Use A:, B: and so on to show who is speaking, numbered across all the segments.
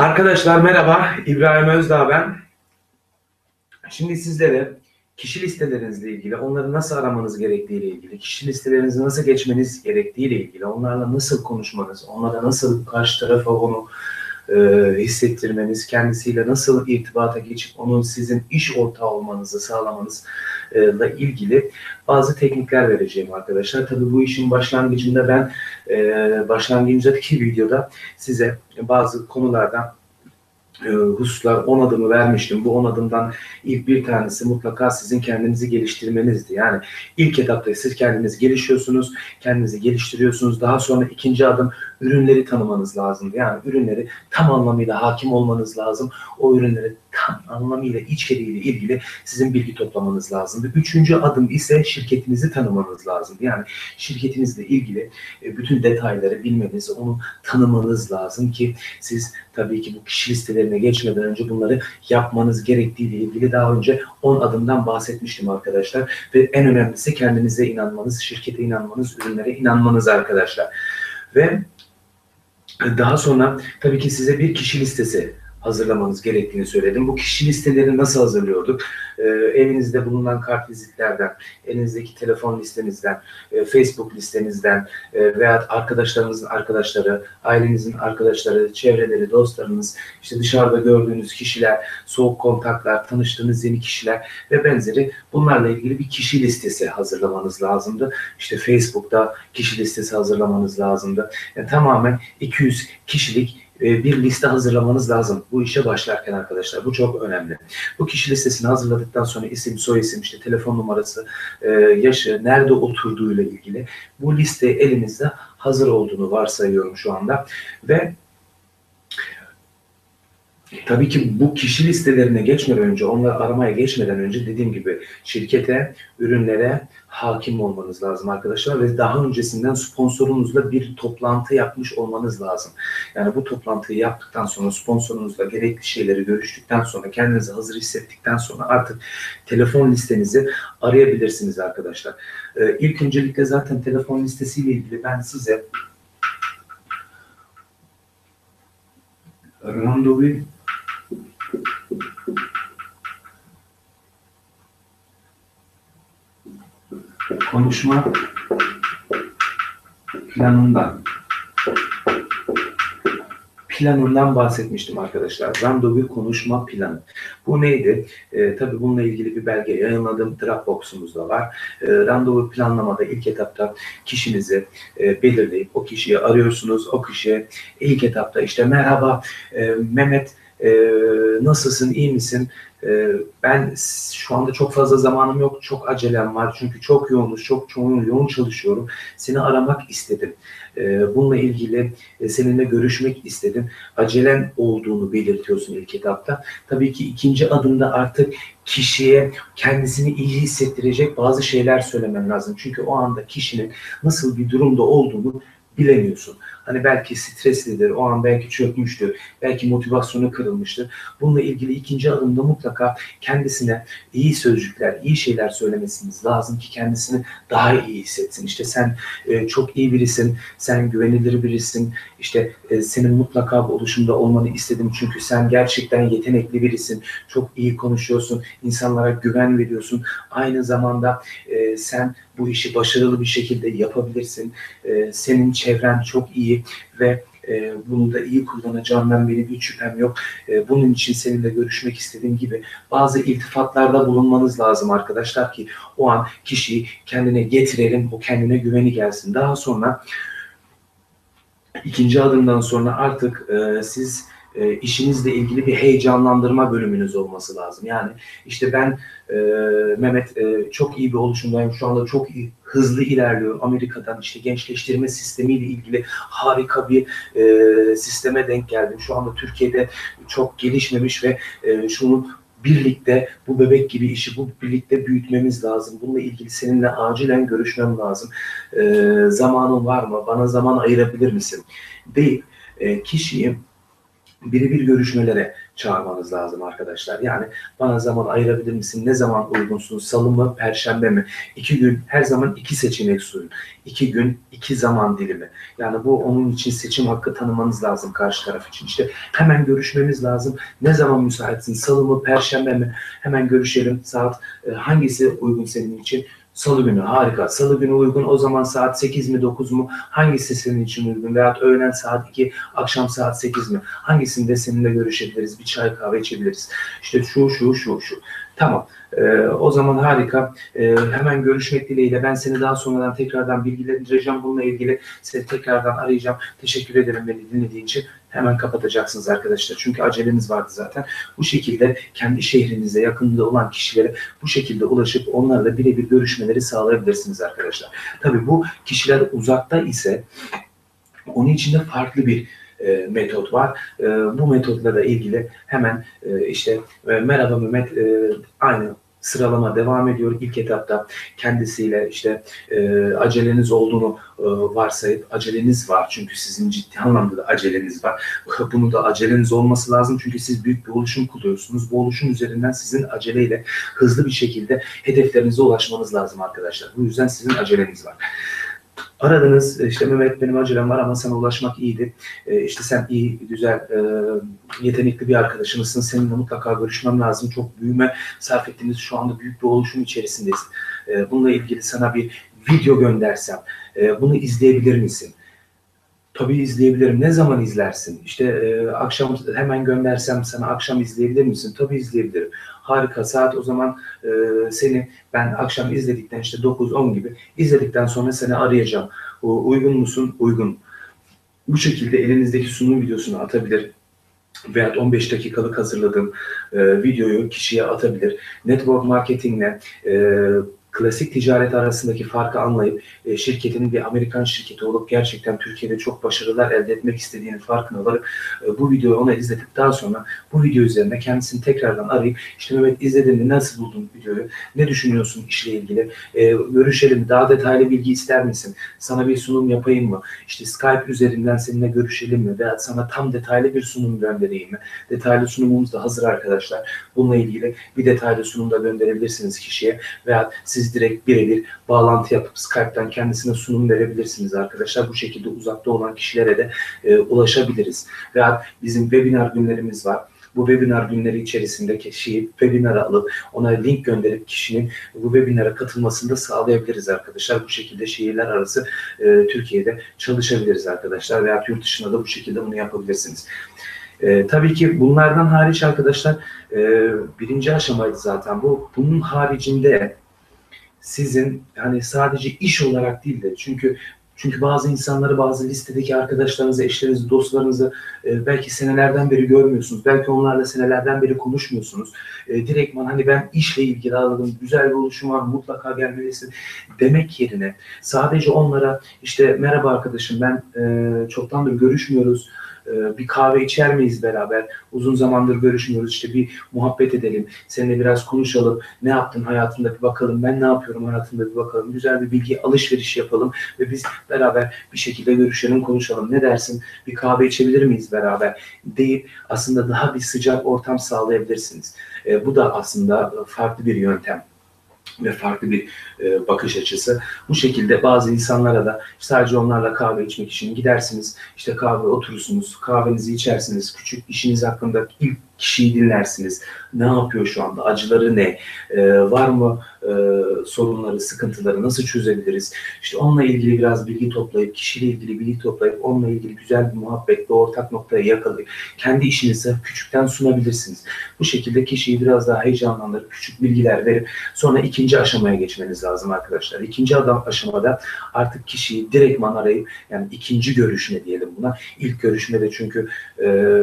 A: Arkadaşlar merhaba, İbrahim Özdağ ben. Şimdi sizlere kişi listelerinizle ilgili, onları nasıl aramanız gerektiğiyle ilgili, kişi listelerinizi nasıl geçmeniz gerektiğiyle ilgili, onlarla nasıl konuşmanız, onlara nasıl karşı tarafa onu e, hissettirmeniz, kendisiyle nasıl irtibata geçip onun sizin iş ortağı olmanızı sağlamanız ile ilgili bazı teknikler vereceğim arkadaşlar. Tabii bu işin başlangıcında ben e, başlangıcındaki videoda size bazı konulardan e, hususlar 10 adımı vermiştim. Bu 10 adımdan ilk bir tanesi mutlaka sizin kendinizi geliştirmenizdi. Yani ilk etapta siz kendiniz gelişiyorsunuz, kendinizi geliştiriyorsunuz. Daha sonra ikinci adım ürünleri tanımanız lazım. Yani ürünleri tam anlamıyla hakim olmanız lazım. O ürünleri tam anlamıyla içeriğiyle ilgili sizin bilgi toplamanız lazım. Üçüncü adım ise şirketinizi tanımanız lazım. Yani şirketinizle ilgili e, bütün detayları bilmeniz, onu tanımanız lazım ki siz tabii ki bu kişi listelerine geçmeden önce bunları yapmanız gerektiğiyle ilgili daha önce 10 adımdan bahsetmiştim arkadaşlar. Ve en önemlisi kendinize inanmanız, şirkete inanmanız, ürünlere inanmanız arkadaşlar. Ve daha sonra tabii ki size bir kişi listesi hazırlamanız gerektiğini söyledim. Bu kişi listelerini nasıl hazırlıyorduk? Ee, evinizde bulunan kart vizitlerden, elinizdeki telefon listenizden, e, Facebook listenizden e, veya arkadaşlarınızın arkadaşları, ailenizin arkadaşları, çevreleri, dostlarınız, işte dışarıda gördüğünüz kişiler, soğuk kontaklar, tanıştığınız yeni kişiler ve benzeri bunlarla ilgili bir kişi listesi hazırlamanız lazımdı. İşte Facebook'ta kişi listesi hazırlamanız lazımdı. Yani tamamen 200 kişilik bir liste hazırlamanız lazım bu işe başlarken arkadaşlar. Bu çok önemli. Bu kişi listesini hazırladıktan sonra isim, soy isim, işte telefon numarası, e, yaşı, nerede oturduğuyla ilgili bu liste elinizde hazır olduğunu varsayıyorum şu anda. Ve Tabii ki bu kişi listelerine geçmeden önce, onları aramaya geçmeden önce dediğim gibi şirkete, ürünlere hakim olmanız lazım arkadaşlar ve daha öncesinden sponsorunuzla bir toplantı yapmış olmanız lazım. Yani bu toplantıyı yaptıktan sonra sponsorunuzla gerekli şeyleri görüştükten sonra kendinizi hazır hissettikten sonra artık telefon listenizi arayabilirsiniz arkadaşlar. Ee, ilk öncelikle zaten telefon listesiyle ilgili ben size randevu konuşma planından planından bahsetmiştim arkadaşlar. Randevu konuşma planı. Bu neydi? E, tabii bununla ilgili bir belge yayınladım. Dropbox'umuzda var. E, randevu planlamada ilk etapta kişinizi e, belirleyip o kişiyi arıyorsunuz. O kişiye ilk etapta işte merhaba e, Mehmet e, nasılsın, iyi misin? E, ben şu anda çok fazla zamanım yok, çok acelem var. Çünkü çok yoğunuz, çok yoğun, yoğun çalışıyorum. Seni aramak istedim. E, bununla ilgili e, seninle görüşmek istedim. Acelen olduğunu belirtiyorsun ilk etapta. Tabii ki ikinci adımda artık kişiye kendisini iyi hissettirecek bazı şeyler söylemen lazım. Çünkü o anda kişinin nasıl bir durumda olduğunu bilemiyorsun. Hani belki streslidir, o an belki çökmüştür, belki motivasyonu kırılmıştır. Bununla ilgili ikinci adımda mutlaka kendisine iyi sözcükler, iyi şeyler söylemesiniz lazım ki kendisini daha iyi hissetsin. İşte sen e, çok iyi birisin, sen güvenilir birisin, işte e, senin mutlaka bu oluşumda olmanı istedim çünkü sen gerçekten yetenekli birisin, çok iyi konuşuyorsun, insanlara güven veriyorsun. Aynı zamanda e, sen bu işi başarılı bir şekilde yapabilirsin. E, senin çevren çok iyi ve e, bunu da iyi kullanacağımdan benim hiç şüphem yok. E, bunun için seninle görüşmek istediğim gibi bazı iltifatlarda bulunmanız lazım arkadaşlar ki o an kişiyi kendine getirelim, o kendine güveni gelsin. Daha sonra ikinci adımdan sonra artık e, siz e, işinizle ilgili bir heyecanlandırma bölümünüz olması lazım. Yani işte ben e, Mehmet e, çok iyi bir oluşumdayım. Şu anda çok iyi, hızlı ilerliyor. Amerika'dan işte gençleştirme sistemiyle ilgili harika bir e, sisteme denk geldim. Şu anda Türkiye'de çok gelişmemiş ve e, şunu birlikte bu bebek gibi işi bu birlikte büyütmemiz lazım. Bununla ilgili seninle acilen görüşmem lazım. E, zamanın var mı? Bana zaman ayırabilir misin? Deyip e, kişiyi birebir görüşmelere çağırmanız lazım arkadaşlar. Yani bana zaman ayırabilir misin? Ne zaman uygunsun? Salı mı, perşembe mi? İki gün, her zaman iki seçenek sunun. İki gün, iki zaman dilimi. Yani bu onun için seçim hakkı tanımanız lazım karşı taraf için. İşte hemen görüşmemiz lazım. Ne zaman müsaitsin? Salı mı, perşembe mi? Hemen görüşelim. Saat e, hangisi uygun senin için? Salı günü harika. Salı günü uygun. O zaman saat 8 mi 9 mu? Hangisi senin için uygun? Veyahut öğlen saat 2, akşam saat 8 mi? Hangisinde seninle görüşebiliriz? Bir çay kahve içebiliriz. İşte şu şu şu şu. Tamam. Ee, o zaman harika. Ee, hemen görüşmek dileğiyle. Ben seni daha sonradan tekrardan bilgilendireceğim bununla ilgili. Seni tekrardan arayacağım. Teşekkür ederim beni dinlediğin için. Hemen kapatacaksınız arkadaşlar. Çünkü aceleniz vardı zaten. Bu şekilde kendi şehrinizde yakında olan kişilere bu şekilde ulaşıp onlarla birebir görüşmeleri sağlayabilirsiniz arkadaşlar. Tabii bu kişiler uzakta ise onun içinde farklı bir e, metot var. E, bu metotla da ilgili hemen e, işte e, merhaba Mehmet e, aynı sıralama devam ediyor. İlk etapta kendisiyle işte e, aceleniz olduğunu e, varsayıp aceleniz var çünkü sizin ciddi anlamda da aceleniz var. Bunu da aceleniz olması lazım çünkü siz büyük bir oluşum kuruyorsunuz. Bu oluşum üzerinden sizin aceleyle hızlı bir şekilde hedeflerinize ulaşmanız lazım arkadaşlar. Bu yüzden sizin aceleniz var. Aradınız işte Mehmet benim acelem var ama sana ulaşmak iyiydi. E, işte sen iyi, güzel, e, yetenekli bir arkadaşımızsın. Seninle mutlaka görüşmem lazım. Çok büyüme sarf ettiğimiz şu anda büyük bir oluşum içerisindeyiz. E, bununla ilgili sana bir video göndersem e, bunu izleyebilir misin? Tabii izleyebilirim. Ne zaman izlersin? İşte e, akşam hemen göndersem sana akşam izleyebilir misin? Tabii izleyebilirim. Harika saat o zaman e, seni ben akşam izledikten işte 9-10 gibi izledikten sonra seni arayacağım. O, uygun musun? Uygun. Bu şekilde elinizdeki sunum videosunu atabilir veya 15 dakikalık hazırladığım e, videoyu kişiye atabilir. Network marketingle e, klasik ticaret arasındaki farkı anlayıp e, şirketinin bir Amerikan şirketi olup gerçekten Türkiye'de çok başarılar elde etmek istediğini farkına varıp e, bu videoyu ona izledikten sonra bu video üzerine kendisini tekrardan arayıp işte Mehmet izledin mi? Nasıl buldun videoyu? Ne düşünüyorsun işle ilgili? E, görüşelim daha detaylı bilgi ister misin? Sana bir sunum yapayım mı? İşte Skype üzerinden seninle görüşelim mi? Veya sana tam detaylı bir sunum göndereyim mi? Detaylı sunumumuz da hazır arkadaşlar. Bununla ilgili bir detaylı sunum da gönderebilirsiniz kişiye. Veya siz siz direkt birebir bağlantı yapıp Skype'tan kendisine sunum verebilirsiniz arkadaşlar. Bu şekilde uzakta olan kişilere de e, ulaşabiliriz. Veya bizim webinar günlerimiz var. Bu webinar günleri içerisinde kişiyi webinara alıp ona link gönderip kişinin bu webinara katılmasını da sağlayabiliriz arkadaşlar. Bu şekilde şehirler arası e, Türkiye'de çalışabiliriz arkadaşlar veya yurt dışında da bu şekilde bunu yapabilirsiniz. E, tabii ki bunlardan hariç arkadaşlar e, birinci aşamaydı zaten bu. Bunun haricinde sizin hani sadece iş olarak değil de çünkü çünkü bazı insanları, bazı listedeki arkadaşlarınızı, eşlerinizi, dostlarınızı e, belki senelerden beri görmüyorsunuz. Belki onlarla senelerden beri konuşmuyorsunuz. E, direktman hani ben işle ilgili aradım, güzel bir oluşum var, mutlaka gelmelisin demek yerine sadece onlara işte merhaba arkadaşım ben e, çoktandır görüşmüyoruz bir kahve içer miyiz beraber? Uzun zamandır görüşmüyoruz işte bir muhabbet edelim. Seninle biraz konuşalım. Ne yaptın hayatında bir bakalım. Ben ne yapıyorum hayatımda bir bakalım. Güzel bir bilgi alışveriş yapalım ve biz beraber bir şekilde görüşelim, konuşalım. Ne dersin? Bir kahve içebilir miyiz beraber? deyip aslında daha bir sıcak ortam sağlayabilirsiniz. E, bu da aslında farklı bir yöntem ve farklı bir e, bakış açısı. Bu şekilde bazı insanlara da sadece onlarla kahve içmek için gidersiniz. İşte kahve oturursunuz, kahvenizi içersiniz. Küçük işiniz hakkında ilk kişiyi dinlersiniz. Ne yapıyor şu anda? Acıları ne? Ee, var mı e, sorunları, sıkıntıları? Nasıl çözebiliriz? İşte onunla ilgili biraz bilgi toplayıp, kişiyle ilgili bilgi toplayıp, onunla ilgili güzel bir muhabbetle ortak noktaya yakalayıp kendi işinizi küçükten sunabilirsiniz. Bu şekilde kişiyi biraz daha heyecanlandırıp küçük bilgiler verip sonra ikinci aşamaya geçmeniz lazım arkadaşlar. İkinci adam aşamada artık kişiyi direktman arayıp yani ikinci görüşme diyelim buna. İlk görüşmede çünkü e,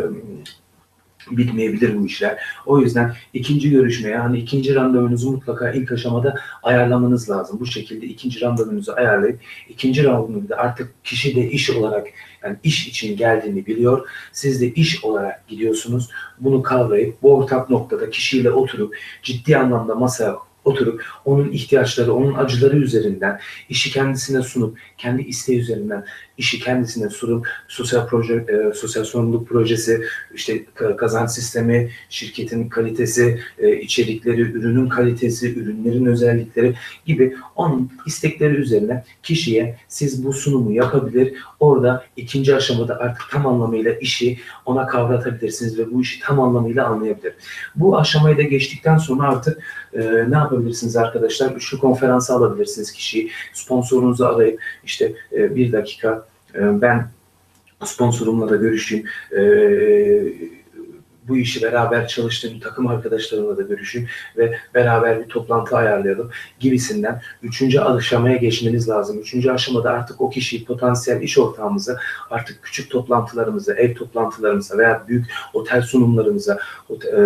A: bitmeyebilir bu işler. O yüzden ikinci görüşmeye hani ikinci randevunuzu mutlaka ilk aşamada ayarlamanız lazım. Bu şekilde ikinci randevunuzu ayarlayıp ikinci randevunuzu artık kişi de iş olarak yani iş için geldiğini biliyor. Siz de iş olarak gidiyorsunuz. Bunu kavrayıp bu ortak noktada kişiyle oturup ciddi anlamda masaya oturup onun ihtiyaçları, onun acıları üzerinden işi kendisine sunup, kendi isteği üzerinden işi kendisine sunup sosyal proje, e, sosyal sorumluluk projesi, işte ka- kazanç sistemi, şirketin kalitesi, e, içerikleri, ürünün kalitesi, ürünlerin özellikleri gibi onun istekleri üzerine kişiye siz bu sunumu yapabilir. Orada ikinci aşamada artık tam anlamıyla işi ona kavratabilirsiniz ve bu işi tam anlamıyla anlayabilir. Bu aşamayı da geçtikten sonra artık e, ne yapabilirsiniz arkadaşlar? Üçlü konferansa alabilirsiniz kişiyi. Sponsorunuzu arayıp işte e, bir dakika ben sponsorumla da görüşeyim. E, bu işi beraber çalıştığım takım arkadaşlarımla da görüşeyim ve beraber bir toplantı ayarlayalım gibisinden üçüncü aşamaya geçmeniz lazım. Üçüncü aşamada artık o kişiyi potansiyel iş ortağımıza artık küçük toplantılarımıza, ev toplantılarımıza veya büyük otel sunumlarımıza, e,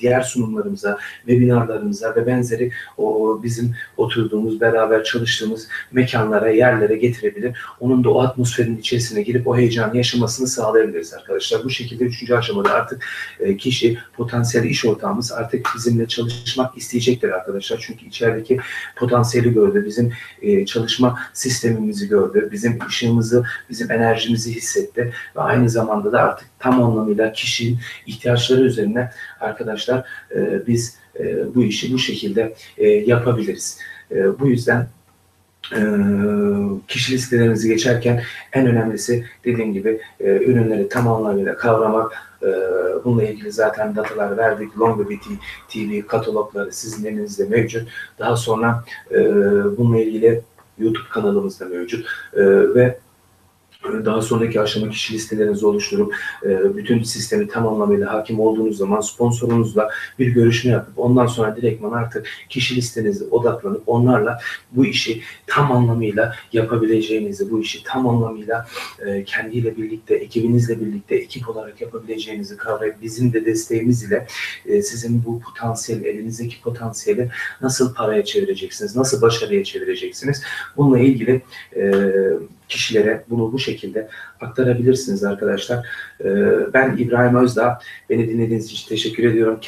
A: diğer sunumlarımıza, webinarlarımıza ve benzeri o bizim oturduğumuz, beraber çalıştığımız mekanlara, yerlere getirebilir. Onun da o atmosferin içerisine girip o heyecanı yaşamasını sağlayabiliriz arkadaşlar. Bu şekilde üçüncü aşamada artık e, kişi, potansiyel iş ortağımız artık bizimle çalışmak isteyecektir arkadaşlar. Çünkü içerideki potansiyeli gördü, bizim e, çalışma sistemimizi gördü, bizim ışığımızı, bizim enerjimizi hissetti ve aynı zamanda da artık tam anlamıyla kişinin ihtiyaçları üzerine arkadaşlar e, biz e, bu işi bu şekilde e, yapabiliriz. E, bu yüzden e, kişi listelerinizi geçerken en önemlisi dediğim gibi e, ürünleri tam anlamıyla kavramak. E, bununla ilgili zaten datalar verdik. Longevity TV katalogları sizin elinizde mevcut. Daha sonra e, bununla ilgili YouTube kanalımızda mevcut. E, ve daha sonraki aşama kişi listelerinizi oluşturup e, bütün sistemi tam anlamıyla hakim olduğunuz zaman sponsorunuzla bir görüşme yapıp ondan sonra direktman artık kişi listenize odaklanıp onlarla bu işi tam anlamıyla yapabileceğinizi, bu işi tam anlamıyla e, kendiyle birlikte, ekibinizle birlikte ekip olarak yapabileceğinizi kavrayıp bizim de desteğimiz ile e, sizin bu potansiyel, elinizdeki potansiyeli nasıl paraya çevireceksiniz, nasıl başarıya çevireceksiniz? Bununla ilgili kişilere bunu bu şekilde aktarabilirsiniz arkadaşlar. E, ben İbrahim Özdağ. Beni dinlediğiniz için teşekkür ediyorum.